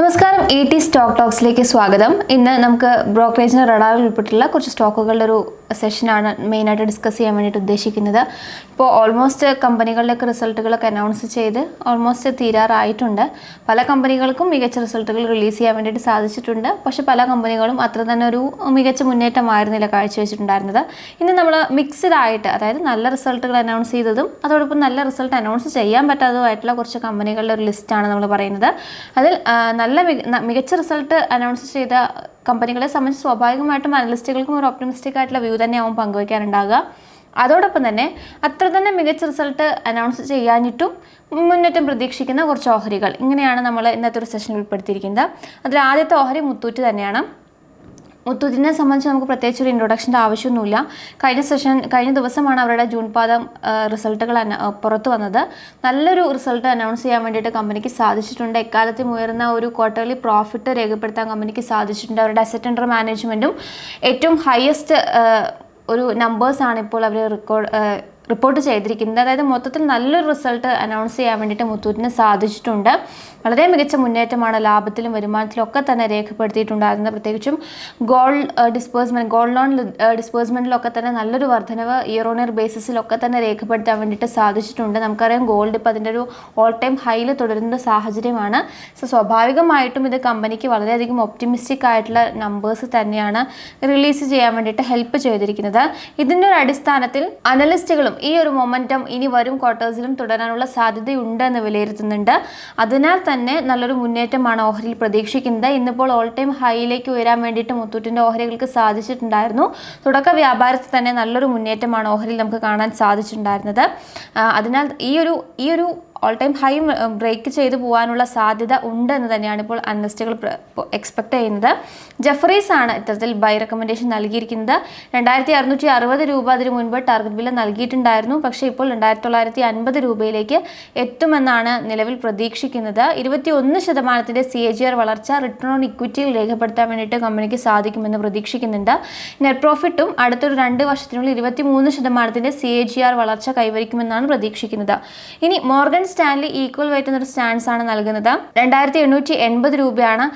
നമസ്കാരം A T stock ടോക്സിലേക്ക് സ്വാഗതം. ഇന്ന് നമുക്ക് ബ്രോക്കറേജിന് റഡാറിൽ ഉൾപ്പെട്ടിട്ടുള്ള കുറച്ച് സ്റ്റോക്കുകളുടെ ഒരു സെഷനാണ് മെയിനായിട്ട് ഡിസ്കസ് ചെയ്യാൻ വേണ്ടിയിട്ട് ഉദ്ദേശിക്കുന്നത്. ഇപ്പോൾ ഓൾമോസ്റ്റ് കമ്പനികളുടെയൊക്കെ റിസൾട്ടുകളൊക്കെ അനൗൺസ് ചെയ്ത് ഓൾമോസ്റ്റ് തീരാറായിട്ടുണ്ട്. പല കമ്പനികൾക്കും മികച്ച റിസൾട്ടുകൾ റിലീസ് ചെയ്യാൻ വേണ്ടിയിട്ട് സാധിച്ചിട്ടുണ്ട്. പക്ഷേ പല കമ്പനികളും അത്ര തന്നെ ഒരു മികച്ച മുന്നേറ്റമായിരുന്നില്ല കാഴ്ചവെച്ചിട്ടുണ്ടായിരുന്നത്. ഇന്ന് നമ്മൾ മിക്സ്ഡ് ആയിട്ട് അതായത് നല്ല റിസൾട്ടുകൾ അനൗൺസ് ചെയ്തതും അതോടൊപ്പം നല്ല റിസൾട്ട് അനൗൺസ് ചെയ്യാൻ പറ്റാത്തതുമായിട്ടുള്ള കുറച്ച് കമ്പനികളുടെ ഒരു ലിസ്റ്റാണ് നമ്മൾ പറയുന്നത്. അതിൽ ആ, നല്ല മികച്ച റിസൾട്ട് അനൗൺസ് ചെയ്ത കമ്പനികളെ സംബന്ധിച്ച് സ്വാഭാവികമായിട്ടും അനലിസ്റ്റുകൾക്കും ഒരു ഒപ്റ്റമിസ്റ്റിക് ആയിട്ടുള്ള വ്യൂ തന്നെയാവും പങ്കുവയ്ക്കാനുണ്ടാകുക അതോടൊപ്പം തന്നെ അത്ര തന്നെ മികച്ച റിസൾട്ട് അനൗൺസ് ചെയ്യാനിട്ടും മുന്നേറ്റം പ്രതീക്ഷിക്കുന്ന കുറച്ച് ഓഹരികൾ. ഇങ്ങനെയാണ് നമ്മൾ ഇന്നത്തെ ഒരു സെഷനിൽ ഉൾപ്പെടുത്തിയിരിക്കുന്നത്. അതിൽ ആദ്യത്തെ ഓഹരി മുത്തൂറ്റ് തന്നെയാണ്. മുത്തൂറ്റിനെ സംബന്ധിച്ച് നമുക്ക് പ്രത്യേകിച്ച് ഒരു ഇൻട്രൊഡക്ഷന്റെ ആവശ്യമൊന്നുമില്ല. കഴിഞ്ഞ സെഷൻ കഴിഞ്ഞ ദിവസമാണ് അവരുടെ ജൂൺ പാദം റിസൾട്ടുകൾ പുറത്തു വന്നത്. നല്ലൊരു റിസൾട്ട് അനൗൺസ് ചെയ്യാൻ വേണ്ടിയിട്ട് കമ്പനിക്ക് സാധിച്ചിട്ടുണ്ട്. എക്കാലത്തും ഉയർന്ന ഒരു ക്വാർട്ടർലി പ്രോഫിറ്റ് രേഖപ്പെടുത്താൻ കമ്പനിക്ക് സാധിച്ചിട്ടുണ്ട്. അവരുടെ അസറ്റ് അണ്ടർ മാനേജ്മെന്റും ഏറ്റവും ഹയസ്റ്റ് ഒരു നമ്പേഴ്സാണ് ഇപ്പോൾ അവർ റെക്കോർഡ് റിപ്പോർട്ട് ചെയ്തിരിക്കുന്നത്. അതായത് മൊത്തത്തിൽ നല്ലൊരു റിസൾട്ട് അനൗൺസ് ചെയ്യാൻ വേണ്ടിയിട്ട് മുത്തൂറ്റിന് സാധിച്ചിട്ടുണ്ട്. വളരെ മികച്ച മുന്നേറ്റമാണ് ലാഭത്തിലും വരുമാനത്തിലും ഒക്കെ തന്നെ രേഖപ്പെടുത്തിയിട്ടുണ്ടായിരുന്നത്. പ്രത്യേകിച്ചും ഗോൾഡ് ഡിസ്പേഴ്സ്മെന്റ് ഗോൾഡ് ലോൺ ഡിസ്പേഴ്സ്മെന്റിലൊക്കെ തന്നെ നല്ലൊരു വർധനവ് ഇയർ ഓൺ ഇയർ ബേസിസിലൊക്കെ തന്നെ രേഖപ്പെടുത്താൻ വേണ്ടിയിട്ട് സാധിച്ചിട്ടുണ്ട്. നമുക്കറിയാം ഗോൾഡ് ഇപ്പോൾ അതിന്റെ ഒരു ഓൾ ടൈം ഹൈയിൽ തുടരുന്ന സാഹചര്യമാണ്. സോ സ്വാഭാവികമായിട്ടും ഇത് കമ്പനിക്ക് വളരെയധികം ഒപ്റ്റിമിസ്റ്റിക് ആയിട്ടുള്ള നമ്പേഴ്സ് തന്നെയാണ് റിലീസ് ചെയ്യാൻ വേണ്ടിയിട്ട് ഹെൽപ്പ് ചെയ്തിരിക്കുന്നത്. ഇതിന്റെ ഒരു അടിസ്ഥാനത്തിൽ അനലിസ്റ്റുകളും ഈ ഒരു മൊമെന്റം ഇനി വരും ക്വാർട്ടേഴ്സിലും തുടരാനുള്ള സാധ്യതയുണ്ടെന്ന് വിലയിരുത്തുന്നുണ്ട്. അതിനാൽ തന്നെ നല്ലൊരു മുന്നേറ്റമാണ് ഓഹരിയിൽ പ്രതീക്ഷിക്കുന്നത്. ഇന്നിപ്പോൾ ഓൾ ടൈം ഹൈയിലേക്ക് ഉയരാൻ വേണ്ടിയിട്ട് മുത്തൂറ്റിന്റെ ഓഹരികൾക്ക് സാധിച്ചിട്ടുണ്ടായിരുന്നു. തുടക്ക വ്യാപാരത്തിൽ തന്നെ നല്ലൊരു മുന്നേറ്റമാണ് ഓഹരിയിൽ നമുക്ക് കാണാൻ സാധിച്ചിട്ടുണ്ടായിരുന്നത്. അതിനാൽ ഈ ഒരു ഈ ഒരു ഓൾ ടൈം ഹൈ ബ്രേക്ക് ചെയ്തു പോകാനുള്ള സാധ്യത ഉണ്ട് എന്ന് തന്നെയാണ് ഇപ്പോൾ അനലിസ്റ്റുകൾ എക്സ്പെക്ട് ചെയ്യുന്നത്. ജഫറീസ് ആണ് ഇത്തരത്തിൽ ബൈ റെക്കമെൻഡേഷൻ നൽകിയിരിക്കുന്നത്. രണ്ടായിരത്തി അറുന്നൂറ്റി അറുപത് രൂപ അതിന് മുൻപ് ടാർഗറ്റ് വില നൽകിയിട്ടുണ്ടായിരുന്നു. പക്ഷേ ഇപ്പോൾ രണ്ടായിരത്തി തൊള്ളായിരത്തി അൻപത് രൂപയിലേക്ക് എത്തുമെന്നാണ് നിലവിൽ പ്രതീക്ഷിക്കുന്നത്. ഇരുപത്തി ഒന്ന് ശതമാനത്തിന്റെ സി എ ജി ആർ വളർച്ച റിട്ടേൺ ഓൺ ഇക്വിറ്റിയിൽ രേഖപ്പെടുത്താൻ വേണ്ടിയിട്ട് കമ്പനിക്ക് സാധിക്കുമെന്ന് പ്രതീക്ഷിക്കുന്നുണ്ട്. നെറ്റ് പ്രോഫിറ്റും അടുത്തൊരു രണ്ട് വർഷത്തിനുള്ളിൽ ഇരുപത്തി മൂന്ന് ശതമാനത്തിന്റെ സി എ ജി ആർ വളർച്ച കൈവരിക്കുമെന്നാണ് പ്രതീക്ഷിക്കുന്നത്. ഇനി മോർഗൻ സ്റ്റാൻലി ഈക്വൽ വെയിറ്റ് എന്നൊരു സ്റ്റാൻസ് ആണ് നൽകുന്നത്. രണ്ടായിരത്തി എണ്ണൂറ്റി എൺപത് രൂപയാണ്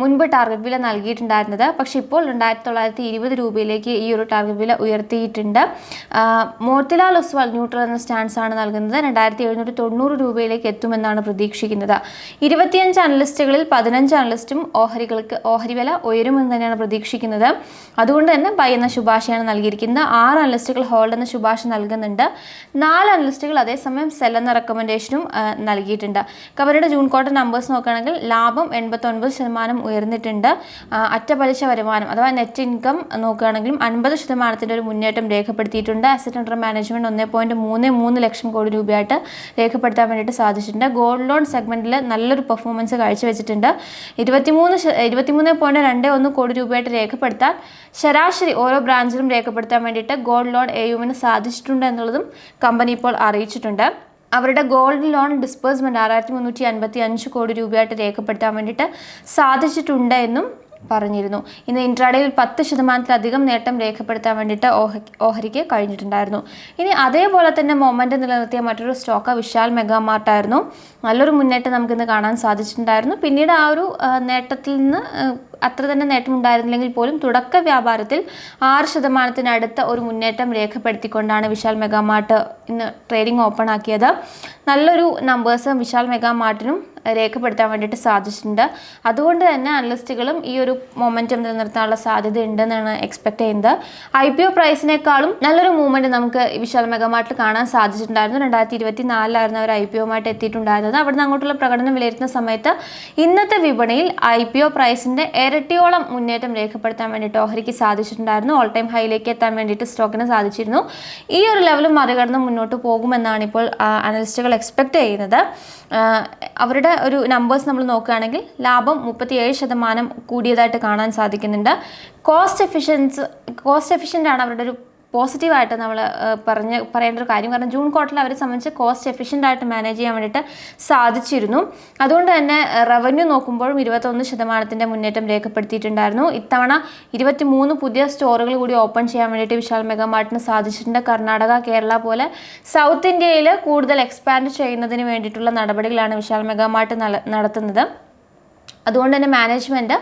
മുൻപ് ടാർഗറ്റ് വില നൽകിയിട്ടുണ്ടായിരുന്നത്. പക്ഷേ ഇപ്പോൾ രണ്ടായിരത്തി തൊള്ളായിരത്തി ഇരുപത് രൂപയിലേക്ക് ഈ ഒരു ടാർഗറ്റ് വില ഉയർത്തിയിട്ടുണ്ട്. മോത്തിലാൽ ഒസ്വാൾ ന്യൂട്രൽ എന്ന സ്റ്റാൻസ് ആണ് നൽകുന്നത്. രണ്ടായിരത്തി എഴുന്നൂറ്റി തൊണ്ണൂറ് രൂപയിലേക്ക് എത്തുമെന്നാണ് പ്രതീക്ഷിക്കുന്നത്. ഇരുപത്തിയഞ്ച് അനലിസ്റ്റുകളിൽ പതിനഞ്ച് അനലിസ്റ്റും ഓഹരികൾക്ക് ഓഹരി വില ഉയരുമെന്ന് തന്നെയാണ് പ്രതീക്ഷിക്കുന്നത്. അതുകൊണ്ട് തന്നെ ബൈ എന്ന ശുപാർശയാണ് നൽകിയിരിക്കുന്നത്. ആറ് അനലിസ്റ്റുകൾ ഹോൾഡ് എന്ന ശുപാർശ നൽകുന്നുണ്ട്. നാല് അനലിസ്റ്റുകൾ അതേസമയം സെൽ എന്ന റെക്കമെൻഡേഷനും നൽകിയിട്ടുണ്ട്. കവരുടെ ജൂൺ ക്വാർട്ടർ നമ്പേഴ്സ് നോക്കുകയാണെങ്കിൽ ലാഭം എൺപത്തൊൻപത് ശതമാനം ഉയർന്നിട്ടുണ്ട്. അറ്റപലിശ വരുമാനം അഥവാ നെറ്റ് ഇൻകം നോക്കുകയാണെങ്കിലും അൻപത് ശതമാനത്തിന്റെ ഒരു മുന്നേറ്റം രേഖപ്പെടുത്തിയിട്ടുണ്ട്. അസറ്റ് അണ്ടർ മാനേജ്മെന്റ് ഒന്നേ പോയിന്റ് മൂന്ന് മൂന്ന് ലക്ഷം കോടി രൂപയായിട്ട് രേഖപ്പെടുത്താൻ വേണ്ടിയിട്ട് സാധിച്ചിട്ടുണ്ട്. ഗോൾഡ് ലോൺ സെഗ്മെന്റിൽ നല്ലൊരു പെർഫോമൻസ് കാഴ്ചവെച്ചിട്ടുണ്ട്. ഇരുപത്തിമൂന്ന് ഇരുപത്തിമൂന്ന് പോയിന്റ് രണ്ട് ഒന്ന് കോടി രൂപയായിട്ട് രേഖപ്പെടുത്താൻ ശരാശരി ഓരോ ബ്രാഞ്ചിലും രേഖപ്പെടുത്താൻ വേണ്ടിയിട്ട് ഗോൾഡ് ലോൺ എ യുവിന് സാധിച്ചിട്ടുണ്ട് എന്നുള്ളതും കമ്പനി ഇപ്പോൾ അറിയിച്ചിട്ടുണ്ട്. അവരുടെ ഗോൾഡ് ലോൺ ഡിസ്പേഴ്സ്മെന്റ് ആറായിരത്തി മുന്നൂറ്റി അൻപത്തി അഞ്ച് കോടി രൂപയായിട്ട് രേഖപ്പെടുത്താൻ വേണ്ടിയിട്ട് സാധിച്ചിട്ടുണ്ട് എന്നും പറഞ്ഞിരുന്നു. ഇന്ന് ഇൻട്രാഡേയിൽ പത്ത് ശതമാനത്തിലധികം നേട്ടം രേഖപ്പെടുത്താൻ വേണ്ടിയിട്ട് ഓഹ ഓഹരിക്ക് കഴിഞ്ഞിട്ടുണ്ടായിരുന്നു. ഇനി അതേപോലെ തന്നെ മൊമെന്റ് നിലനിർത്തിയ മറ്റൊരു സ്റ്റോക്ക് വിശാൽ മെഗാമാർട്ടായിരുന്നു നല്ലൊരു മുന്നേറ്റം നമുക്കിന്ന് കാണാൻ സാധിച്ചിട്ടുണ്ടായിരുന്നു. പിന്നീട് ആ ഒരു നേട്ടത്തിൽ നിന്ന് അത്ര തന്നെ നേട്ടമുണ്ടായിരുന്നില്ലെങ്കിൽ പോലും തുടക്ക വ്യാപാരത്തിൽ ആറ് ശതമാനത്തിനടുത്ത ഒരു മുന്നേറ്റം രേഖപ്പെടുത്തിക്കൊണ്ടാണ് വിശാൽ മെഗാമാർട്ട് ഇന്ന് ട്രേഡിംഗ് ഓപ്പൺ ആക്കിയത്. നല്ലൊരു നമ്പേഴ്സ് വിശാൽ മെഗാമാർട്ടിനും രേഖപ്പെടുത്താൻ വേണ്ടിയിട്ട് സാധിച്ചിട്ടുണ്ട്. അതുകൊണ്ട് തന്നെ അനലിസ്റ്റുകളും ഈ ഒരു മൊമെന്റം നിലനിർത്താനുള്ള സാധ്യത ഉണ്ടെന്നാണ് എക്സ്പെക്ട് ചെയ്യുന്നത്. ഐ പി ഒ പ്രൈസിനേക്കാളും നല്ലൊരു മൂവ്മെന്റ് നമുക്ക് വിശാൽ മെഗാമാർട്ടിൽ കാണാൻ സാധിച്ചിട്ടുണ്ടായിരുന്നു. രണ്ടായിരത്തി ഇരുപത്തി നാലിലായിരുന്നു അവർ ഐ പി ഒമായിട്ട് എത്തിയിട്ടുണ്ടായിരുന്നത്. അവിടുന്ന് അങ്ങോട്ടുള്ള പ്രകടനം വിലയിരുത്തുന്ന സമയത്ത് ഇന്നത്തെ വിപണിയിൽ ഐ പി ഒ പ്രൈസിന്റെ ഇരട്ടിയോളം മുന്നേറ്റം രേഖപ്പെടുത്താൻ വേണ്ടിയിട്ട് ഓഹരിക്ക് സാധിച്ചിട്ടുണ്ടായിരുന്നു. ഓൾ ടൈം ഹൈയിലേക്ക് എത്താൻ വേണ്ടിയിട്ട് സ്റ്റോക്കിന് സാധിച്ചിരുന്നു. ഈ ഒരു ലെവലും മറികടന്ന് മുന്നോട്ട് പോകുമെന്നാണ് ഇപ്പോൾ അനലിസ്റ്റുകൾ എക്സ്പെക്ട് ചെയ്യുന്നത്. അവരുടെ ഒരു നമ്പേഴ്സ് നമ്മൾ നോക്കുകയാണെങ്കിൽ ലാഭം മുപ്പത്തിയേഴ് ശതമാനം കൂടിയതായിട്ട് കാണാൻ സാധിക്കുന്നുണ്ട്. കോസ്റ്റ് എഫിഷ്യൻസ് കോസ്റ്റ് എഫിഷ്യന്റ് ആണ് അവരുടെ ഒരു പോസിറ്റീവായിട്ട് നമ്മൾ പറഞ്ഞ് പറയേണ്ട ഒരു കാര്യം. കാരണം ജൂൺ ക്വാർട്ടറിൽ അവരെ സംബന്ധിച്ച് കോസ്റ്റ് എഫിഷ്യന്റ് ആയിട്ട് മാനേജ് ചെയ്യാൻ വേണ്ടിയിട്ട് സാധിച്ചിരുന്നു. അതുകൊണ്ട് തന്നെ റവന്യൂ നോക്കുമ്പോഴും ഇരുപത്തൊന്ന് ശതമാനത്തിന്റെ മുന്നേറ്റം രേഖപ്പെടുത്തിയിട്ടുണ്ടായിരുന്നു. ഇത്തവണ ഇരുപത്തി മൂന്ന് പുതിയ സ്റ്റോറുകൾ കൂടി ഓപ്പൺ ചെയ്യാൻ വേണ്ടിയിട്ട് വിശാൽ മെഗാമാർട്ടിന് സാധിച്ചിട്ടുണ്ട്. കർണാടക കേരള പോലെ സൗത്ത് ഇന്ത്യയിൽ കൂടുതൽ എക്സ്പാൻഡ് ചെയ്യുന്നതിന് വേണ്ടിയിട്ടുള്ള നടപടികളാണ് വിശാൽ മെഗാമാർട്ട് നടത്തുന്നത്. അതുകൊണ്ട് തന്നെ മാനേജ്മെന്റ്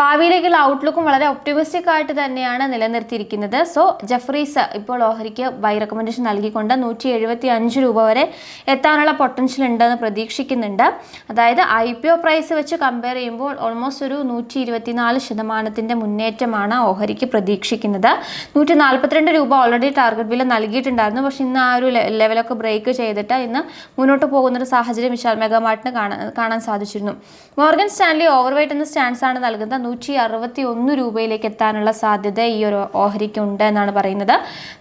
ഭാവിയിലേക്കുള്ള ഔട്ട്ലുക്കും വളരെ ഒപ്റ്റിമിസ്റ്റിക് ആയിട്ട് തന്നെയാണ് നിലനിർത്തിയിരിക്കുന്നത്. സോ ജഫ്രീസ് ഇപ്പോൾ ഓഹരിക്ക് ബൈ റെക്കമെൻഡേഷൻ നൽകിക്കൊണ്ട് നൂറ്റി എഴുപത്തി അഞ്ച് രൂപ വരെ എത്താനുള്ള പൊട്ടൻഷ്യൽ ഉണ്ടെന്ന് പ്രതീക്ഷിക്കുന്നുണ്ട്. അതായത് ഐ പി ഒ പ്രൈസ് വെച്ച് കമ്പയർ ചെയ്യുമ്പോൾ ഓൾമോസ്റ്റ് ഒരു നൂറ്റി ഇരുപത്തിനാല് ശതമാനത്തിന്റെ മുന്നേറ്റമാണ് ഓഹരിക്ക് പ്രതീക്ഷിക്കുന്നത്. നൂറ്റി നാൽപ്പത്തിരണ്ട് രൂപ ഓൾറെഡി ടാർഗറ്റ് വില നൽകിയിട്ടുണ്ടായിരുന്നു. പക്ഷേ ഇന്ന് ആ ഒരു ലെവലൊക്കെ ബ്രേക്ക് ചെയ്തിട്ട് ഇന്ന് മുന്നോട്ട് പോകുന്നൊരു സാഹചര്യം വിശാൽ മെഗാമാർട്ടിന് കാണാൻ കാണാൻ സാധിച്ചിരുന്നു. മോർഗൻ സ്റ്റാൻലി ഓവർ വെയിറ്റ് എന്ന സ്റ്റാൻസ് ആണ് നൽകുന്നത്. നൂറ്റി അറുപത്തി ഒന്ന് രൂപയിലേക്ക് എത്താനുള്ള സാധ്യത ഈ ഒരു ഓഹരിക്ക് ഉണ്ട് എന്നാണ് പറയുന്നത്.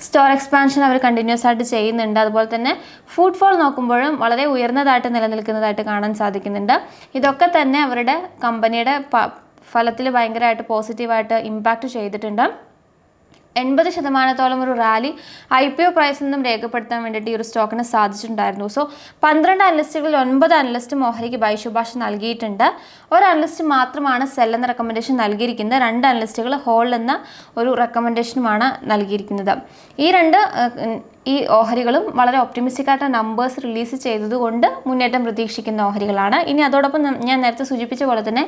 സ്റ്റോർ എക്സ്പാൻഷൻ അവർ കണ്ടിന്യൂസ് ആയിട്ട് ചെയ്യുന്നുണ്ട്. അതുപോലെ തന്നെ ഫുഡ് ഫോൾ നോക്കുമ്പോഴും വളരെ ഉയർന്നതായിട്ട് നിലനിൽക്കുന്നതായിട്ട് കാണാൻ സാധിക്കുന്നുണ്ട്. ഇതൊക്കെ തന്നെ അവരുടെ കമ്പനിയുടെ ഫലത്തിൽ ഭയങ്കരമായിട്ട് പോസിറ്റീവായിട്ട് ഇമ്പാക്റ്റ് ചെയ്തിട്ടുണ്ട്. എൺപത് ശതമാനത്തോളം ഒരു റാലി ഐ പി ഒ പ്രൈസിൽ നിന്നും രേഖപ്പെടുത്താൻ വേണ്ടിയിട്ട് ഈ ഒരു സ്റ്റോക്കിന് സാധിച്ചിട്ടുണ്ടായിരുന്നു. സോ പന്ത്രണ്ട് അനലിസ്റ്റുകളിൽ ഒൻപത് അനലിസ്റ്റ് ഓഹരിക്ക് ബൈ ശുപാർശ നൽകിയിട്ടുണ്ട്. ഒരു അനലിസ്റ്റ് മാത്രമാണ് സെൽ എന്ന റെക്കമെൻഡേഷൻ നൽകിയിരിക്കുന്നത്. രണ്ട് അനലിസ്റ്റുകൾ ഹോൾ എന്ന ഒരു റെക്കമെൻഡേഷനുമാണ് നൽകിയിരിക്കുന്നത്. ഈ രണ്ട് ഈ ഓഹരികളും വളരെ ഒപ്റ്റിമിസ്റ്റിക് ആയിട്ട് നമ്പേഴ്സ് റിലീസ് ചെയ്തതുകൊണ്ട് മുന്നേറ്റം പ്രതീക്ഷിക്കുന്ന ഓഹരികളാണ്. ഇനി അതോടൊപ്പം ഞാൻ നേരത്തെ സൂചിപ്പിച്ച പോലെ തന്നെ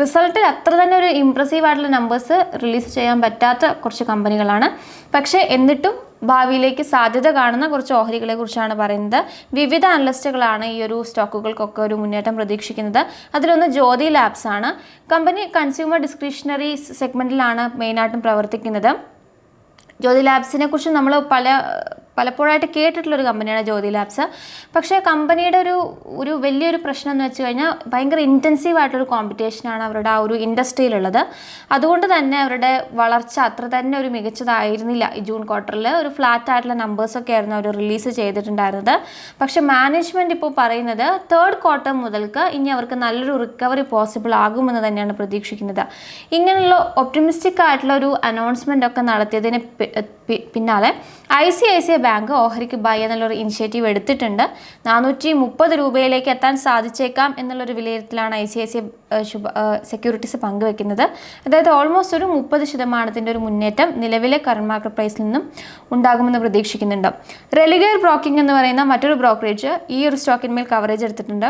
റിസൾട്ടിൽ അത്ര തന്നെ ഒരു ഇമ്പ്രസീവ് ആയിട്ടുള്ള നമ്പേഴ്സ് റിലീസ് ചെയ്യാൻ പറ്റാത്ത കുറച്ച് കമ്പനികളാണ് പക്ഷേ എന്നിട്ടും ഭാവിയിലേക്ക് സാധ്യത കാണുന്ന കുറച്ച് ഓഹരികളെ കുറിച്ചാണ് പറയുന്നത്. വിവിധ അനലിസ്റ്റുകളാണ് ഈ ഒരു സ്റ്റോക്കുകൾക്കൊക്കെ ഒരു മുന്നേറ്റം പ്രതീക്ഷിക്കുന്നത്. അതിലൊന്ന് ജ്യോതി ലാബ്സ് ആണ്. കമ്പനി കൺസ്യൂമർ ഡിസ്ക്രിഷണറി സെഗ്മെന്റിലാണ് മെയിനായിട്ടും പ്രവർത്തിക്കുന്നത്. ജ്യോതി ലാബ്സിനെ കുറിച്ച് നമ്മൾ പല പലപ്പോഴായിട്ട് കേട്ടിട്ടുള്ളൊരു കമ്പനിയാണ് ജ്യോതി ലാബ്സ്. പക്ഷേ കമ്പനിയുടെ ഒരു ഒരു വലിയൊരു പ്രശ്നം എന്ന് വെച്ച് കഴിഞ്ഞാൽ ഭയങ്കര ഇന്റൻസീവ് ആയിട്ടൊരു കോമ്പറ്റീഷനാണ് അവരുടെ ആ ഒരു ഇൻഡസ്ട്രിയിലുള്ളത് അതുകൊണ്ട് തന്നെ അവരുടെ വളർച്ച അത്ര തന്നെ ഒരു മികച്ചതായിരുന്നില്ല. ഈ ജൂൺ ക്വാർട്ടറിൽ ഒരു ഫ്ലാറ്റ് ആയിട്ടുള്ള നമ്പേഴ്സൊക്കെ ആയിരുന്നു അവർ റിലീസ് ചെയ്തിട്ടുണ്ടായിരുന്നത്. പക്ഷേ മാനേജ്മെന്റ് ഇപ്പോൾ പറയുന്നത് തേർഡ് ക്വാർട്ടർ മുതൽക്ക് ഇനി അവർക്ക് നല്ലൊരു റിക്കവറി പോസിബിൾ ആകുമെന്ന് തന്നെയാണ് പ്രതീക്ഷിക്കുന്നത്. ഇങ്ങനെയുള്ള ഒപ്റ്റിമിസ്റ്റിക് ആയിട്ടുള്ള ഒരു അനൗൺസ്മെന്റ് ഒക്കെ നടത്തിയതിന് പിന്നാലെ I C I C I bank ഓഹരിക്ക് buy എന്നുള്ളൊരു ഇനിഷ്യേറ്റീവ് എടുത്തിട്ടുണ്ട്. നാനൂറ്റി മുപ്പത് രൂപയിലേക്ക് എത്താൻ സാധിച്ചേക്കാം എന്നുള്ളൊരു വിലയിരുത്തലാണ് ഐ സി ഐ സി ശുഭ സെക്യൂരിറ്റീസ് പങ്കുവെക്കുന്നത്. അതായത് ഓൾമോസ്റ്റ് ഒരു മുപ്പത് ശതമാനത്തിന്റെ ഒരു മുന്നേറ്റം നിലവിലെ കറണ്ട് മാർക്കറ്റ് പ്രൈസിൽ നിന്നും ഉണ്ടാകുമെന്ന് പ്രതീക്ഷിക്കുന്നുണ്ട്. റെലിഗേർ ബ്രോക്കിംഗ് എന്ന് പറയുന്ന മറ്റൊരു ബ്രോക്കറേജ് ഈ ഒരു സ്റ്റോക്കിന്മേൽ കവറേജ് എടുത്തിട്ടുണ്ട്.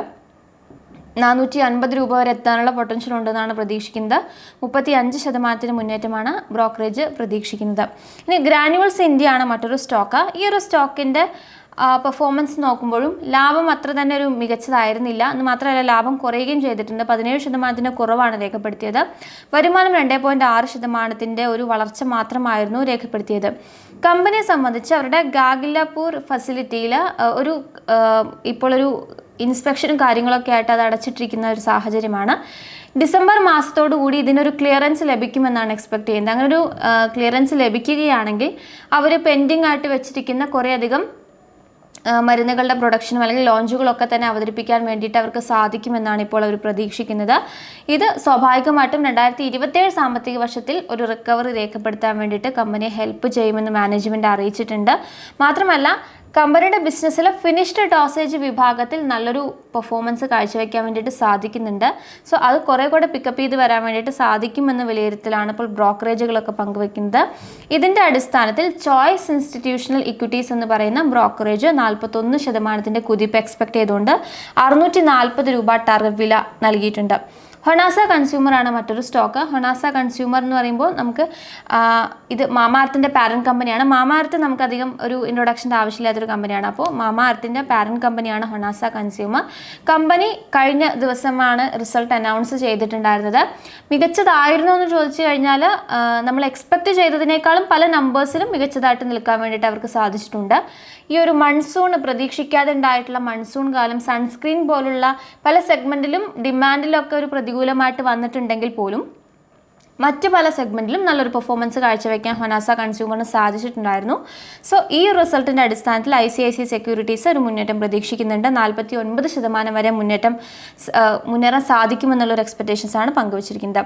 നാനൂറ്റി അൻപത് രൂപ വരെ എത്താനുള്ള പൊട്ടൻഷ്യൽ ഉണ്ടെന്നാണ് പ്രതീക്ഷിക്കുന്നത്. മുപ്പത്തി അഞ്ച് ശതമാനത്തിന് മുന്നേറ്റമാണ് ബ്രോക്കറേജ് പ്രതീക്ഷിക്കുന്നത്. ഇനി ഗ്രാനുവൽസ് ഇന്ത്യ ആണ് മറ്റൊരു സ്റ്റോക്ക് ഈ ഒരു സ്റ്റോക്കിന്റെ പെർഫോമൻസ് നോക്കുമ്പോഴും ലാഭം അത്ര തന്നെ ഒരു മികച്ചതായിരുന്നില്ല. എന്ന് മാത്രമല്ല ലാഭം കുറയുകയും ചെയ്തിട്ടുണ്ട്. പതിനേഴ് ശതമാനത്തിന്റെ കുറവാണ് രേഖപ്പെടുത്തിയത്. വരുമാനം രണ്ട് പോയിന്റ് ആറ് ശതമാനത്തിന്റെ ഒരു വളർച്ച മാത്രമായിരുന്നു രേഖപ്പെടുത്തിയത്. കമ്പനിയെ സംബന്ധിച്ച് അവരുടെ ഗാഗില്ലാപൂർ ഫെസിലിറ്റിയിൽ ഒരു ഇപ്പോഴൊരു ഇൻസ്പെക്ഷനും കാര്യങ്ങളൊക്കെ ആയിട്ട് അത് അടച്ചിട്ടിരിക്കുന്ന ഒരു സാഹചര്യമാണ്. ഡിസംബർ മാസത്തോടുകൂടി ഇതിനൊരു ക്ലിയറൻസ് ലഭിക്കുമെന്നാണ് എക്സ്പെക്ട് ചെയ്യുന്നത്. അങ്ങനെ ഒരു ക്ലിയറൻസ് ലഭിക്കുകയാണെങ്കിൽ അവർ പെൻഡിങ് ആയിട്ട് വെച്ചിരിക്കുന്ന കുറേയധികം മരുന്നുകളുടെ പ്രൊഡക്ഷനും അല്ലെങ്കിൽ ലോഞ്ചുകളൊക്കെ തന്നെ അവതരിപ്പിക്കാൻ വേണ്ടിയിട്ട് അവർക്ക് സാധിക്കുമെന്നാണ് ഇപ്പോൾ അവർ പ്രതീക്ഷിക്കുന്നത്. ഇത് സ്വാഭാവികമായിട്ടും രണ്ടായിരത്തി ഇരുപത്തേഴ് സാമ്പത്തിക വർഷത്തിൽ ഒരു റിക്കവറി രേഖപ്പെടുത്താൻ വേണ്ടിയിട്ട് കമ്പനിയെ ഹെൽപ്പ് ചെയ്യുമെന്ന് മാനേജ്മെന്റ് അറിയിച്ചിട്ടുണ്ട്. മാത്രമല്ല കമ്പനിയുടെ ബിസിനസ്സിൽ ഫിനിഷ്ഡ് ഡോസേജ് വിഭാഗത്തിൽ നല്ലൊരു പെർഫോമൻസ് കാഴ്ചവെക്കാൻ വേണ്ടിയിട്ട് സാധിക്കുന്നുണ്ട്. സോ അത് കുറേ കൂടെ പിക്കപ്പ് ചെയ്ത് വരാൻ വേണ്ടിയിട്ട് സാധിക്കുമെന്ന വിലയിരുത്തലാണ് ഇപ്പോൾ ബ്രോക്കറേജുകളൊക്കെ പങ്കുവെക്കുന്നത്. ഇതിന്റെ അടിസ്ഥാനത്തിൽ ചോയ്സ് ഇൻസ്റ്റിറ്റ്യൂഷണൽ ഇക്വിറ്റീസ് എന്ന് പറയുന്ന ബ്രോക്കറേജ് നാൽപ്പത്തൊന്ന് ശതമാനത്തിന്റെ കുതിപ്പ് എക്സ്പെക്ട് ചെയ്തുകൊണ്ട് അറുന്നൂറ്റി നാൽപ്പത് രൂപ ടാർഗറ്റ് വില നൽകിയിട്ടുണ്ട്. ഹൊണാസ കൺസ്യൂമർ ആണ് മറ്റൊരു സ്റ്റോക്ക് ഹൊണാസ കൺസ്യൂമർ എന്ന് പറയുമ്പോൾ നമുക്ക് ഇത് മാമാർത്തിന്റെ പാരന്റ് കമ്പനിയാണ് മാമാർത്ത് നമുക്കധികം ഒരു ഇൻട്രൊഡക്ഷന്റെ ആവശ്യമില്ലാത്തൊരു കമ്പനിയാണ് അപ്പോൾ മാമാർത്തിന്റെ പാരന്റ് കമ്പനിയാണ് ഹൊണാസ കൺസ്യൂമർ കമ്പനി കഴിഞ്ഞ ദിവസമാണ് റിസൾട്ട് അനൗൺസ് ചെയ്തിട്ടുണ്ടായിരുന്നത്. മികച്ചതായിരുന്നു എന്ന് ചോദിച്ചു കഴിഞ്ഞാൽ നമ്മൾ എക്സ്പെക്ട് ചെയ്തതിനേക്കാളും പല നമ്പേഴ്സിലും മികച്ചതായിട്ട് നിൽക്കാൻ വേണ്ടിയിട്ട് അവർക്ക് സാധിച്ചിട്ടുണ്ട്. ഈ ഒരു മൺസൂൺ പ്രതീക്ഷിക്കാതെ ഉണ്ടായിട്ടുള്ള മൺസൂൺ കാലം സൺസ്ക്രീൻ പോലുള്ള പല സെഗ്മെന്റിലും ഡിമാൻഡിലൊക്കെ ഒരു പ്രതികൂലമായിട്ട് വന്നിട്ടുണ്ടെങ്കിൽ പോലും മറ്റ് പല സെഗ്മെന്റിലും നല്ലൊരു പെർഫോമൻസ് കാഴ്ചവെക്കാൻ ഹൊനാസ കൺസ്യൂമറിന് സാധിച്ചിട്ടുണ്ടായിരുന്നു. സോ ഈ റിസൾട്ടിന്റെ അടിസ്ഥാനത്തിൽ I C I C securities ഒരു മുന്നേറ്റം പ്രതീക്ഷിക്കുന്നുണ്ട്. നാൽപ്പത്തി ഒൻപത് ശതമാനം വരെ മുന്നേറ്റം മുന്നേറാൻ സാധിക്കുമെന്നുള്ളൊരു എക്സ്പെക്റ്റേഷൻസ് ആണ് പങ്കുവച്ചിരിക്കുന്നത്.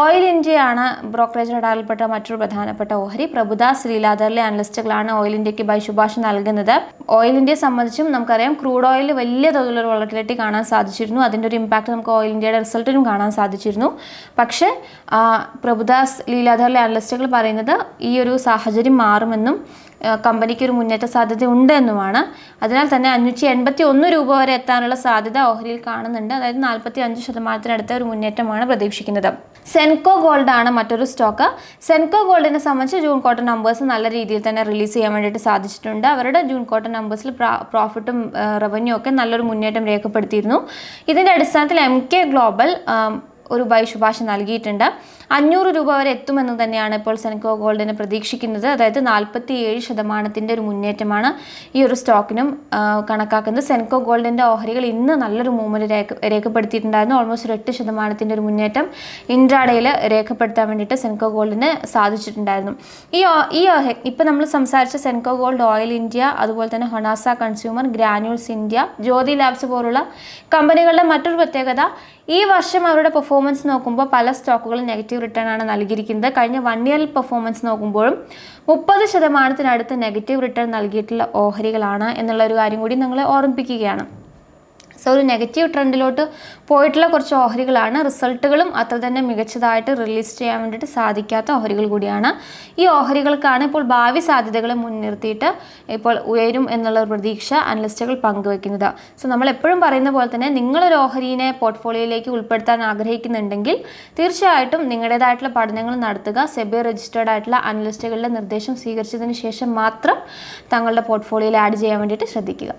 ഓയിൽ ഇന്ത്യയാണ് ബ്രോക്കറേജ് റഡാറിൽപ്പെട്ട മറ്റൊരു പ്രധാനപ്പെട്ട ഓഹരി. പ്രഭുദാസ് ശ്രീലാദറിലെ അനലിസ്റ്റുകളാണ് ഓയിൽ ഇന്ത്യയ്ക്ക് ബൈ ശുപാർശ നൽകുന്നത്. ഓയിൽ ഇന്ത്യയെ സംബന്ധിച്ചും നമുക്കറിയാം ക്രൂഡ് ഓയിൽ വലിയ തോതിലൊരു വോളറ്റിലിറ്റി കാണാൻ സാധിച്ചിരുന്നു. അതിന്റെ ഒരു ഇമ്പാക്റ്റ് നമുക്ക് ഓയിൽ ഇന്ത്യയുടെ റിസൾട്ടിലും കാണാൻ സാധിച്ചിരുന്നു. പക്ഷേ പ്രഭുദാസ് ലീലാധറിലെ അനലിസ്റ്റുകൾ പറയുന്നത് ഈ ഒരു സാഹചര്യം മാറുമെന്നും കമ്പനിക്ക് ഒരു മുന്നേറ്റ സാധ്യത ഉണ്ട് എന്നുമാണ് അതിനാൽ തന്നെ അഞ്ഞൂറ്റി എൺപത്തി ഒന്ന് രൂപ വരെ എത്താനുള്ള സാധ്യത ഓഹരിയിൽ കാണുന്നുണ്ട്. അതായത് നാൽപ്പത്തി അഞ്ച് ശതമാനത്തിനടുത്ത ഒരു മുന്നേറ്റമാണ് പ്രതീക്ഷിക്കുന്നത്. സെൻകോ ഗോൾഡ് ആണ് മറ്റൊരു സ്റ്റോക്ക്. സെൻകോ ഗോൾഡിനെ സംബന്ധിച്ച് ജൂൺ കോട്ടൺ നമ്പേഴ്സ് നല്ല രീതിയിൽ തന്നെ റിലീസ് ചെയ്യാൻ വേണ്ടിയിട്ട് സാധിച്ചിട്ടുണ്ട്. അവരുടെ ജൂൺ കോട്ടൺ നമ്പേഴ്സിൽ പ്രോഫിറ്റും റവന്യൂ ഒക്കെ നല്ലൊരു മുന്നേറ്റം രേഖപ്പെടുത്തിയിരുന്നു. ഇതിന്റെ അടിസ്ഥാനത്തിൽ എം കെ ഗ്ലോബൽ ബൈ ശുപാർശ നൽകിയിട്ടുണ്ട്. അഞ്ഞൂറ് രൂപ വരെ എത്തുമെന്ന് തന്നെയാണ് ഇപ്പോൾ സെൻകോ ഗോൾഡിന് പ്രതീക്ഷിക്കുന്നത്. അതായത് നാൽപ്പത്തി ഏഴ് ശതമാനത്തിന്റെ ഒരു മുന്നേറ്റമാണ് ഈ ഒരു സ്റ്റോക്കിനും കണക്കാക്കുന്നത്. സെൻകോ ഗോൾഡിന്റെ ഓഹരികൾ ഇന്ന് നല്ലൊരു മൂവ്മെന്റ് രേഖ രേഖപ്പെടുത്തിയിട്ടുണ്ടായിരുന്നു. ഓൾമോസ്റ്റ് ഒരു എട്ട് ശതമാനത്തിന്റെ ഒരു മുന്നേറ്റം ഇൻട്രാഡയിൽ രേഖപ്പെടുത്താൻ വേണ്ടിയിട്ട് സെൻകോ ഗോൾഡിന് സാധിച്ചിട്ടുണ്ടായിരുന്നു. ഈ ഈ ഇപ്പം നമ്മൾ സംസാരിച്ച സെൻകോ ഗോൾഡ് ഓയിൽ ഇന്ത്യ അതുപോലെ തന്നെ Honasa consumer granules India Jyothy labs പോലുള്ള കമ്പനികളുടെ മറ്റൊരു പ്രത്യേകത ഈ വർഷം അവരുടെ പെർഫോമൻസ് നോക്കുമ്പോൾ പല സ്റ്റോക്കുകളും നെഗറ്റീവ് റിട്ടേൺ ആണ് നൽകിയിരിക്കുന്നത്. കഴിഞ്ഞ വൺ ഇയർ പെർഫോമൻസ് നോക്കുമ്പോഴും മുപ്പത് ശതമാനത്തിനടുത്ത് നെഗറ്റീവ് റിട്ടേൺ നൽകിയിട്ടുള്ള ഓഹരികളാണ് എന്നുള്ള ഒരു കാര്യം കൂടി നിങ്ങളെ ഓർമ്മിപ്പിക്കുകയാണ്. സോ ഒരു നെഗറ്റീവ് ട്രെൻഡിലോട്ട് പോയിട്ടുള്ള കുറച്ച് ഓഹരികളാണ്. റിസൾട്ടുകളും അത്ര തന്നെ മികച്ചതായിട്ട് റിലീസ് ചെയ്യാൻ വേണ്ടിയിട്ട് സാധിക്കാത്ത ഓഹരികൾ കൂടിയാണ്. ഈ ഓഹരികൾക്കാണ് ഇപ്പോൾ ഭാവി സാധ്യതകളെ മുൻനിർത്തിയിട്ട് ഇപ്പോൾ ഉയരും എന്നുള്ള പ്രതീക്ഷ അനലിസ്റ്റുകൾ പങ്കുവെക്കുന്നത് സോ നമ്മൾ എപ്പോഴും പറയുന്ന പോലെ തന്നെ നിങ്ങളൊരു ഓഹരിനെ പോർട്ട്ഫോളിയോയിലേക്ക് ഉൾപ്പെടുത്താൻ ആഗ്രഹിക്കുന്നുണ്ടെങ്കിൽ തീർച്ചയായിട്ടും നിങ്ങളുടേതായിട്ടുള്ള പഠനങ്ങൾ നടത്തുക. സെബി രജിസ്റ്റേർഡ് ആയിട്ടുള്ള അനലിസ്റ്റുകളുടെ നിർദ്ദേശം സ്വീകരിച്ചതിന് ശേഷം മാത്രം തങ്ങളുടെ പോർട്ട്ഫോളിയോയിൽ ആഡ് ചെയ്യാൻ വേണ്ടിയിട്ട് ശ്രദ്ധിക്കുക.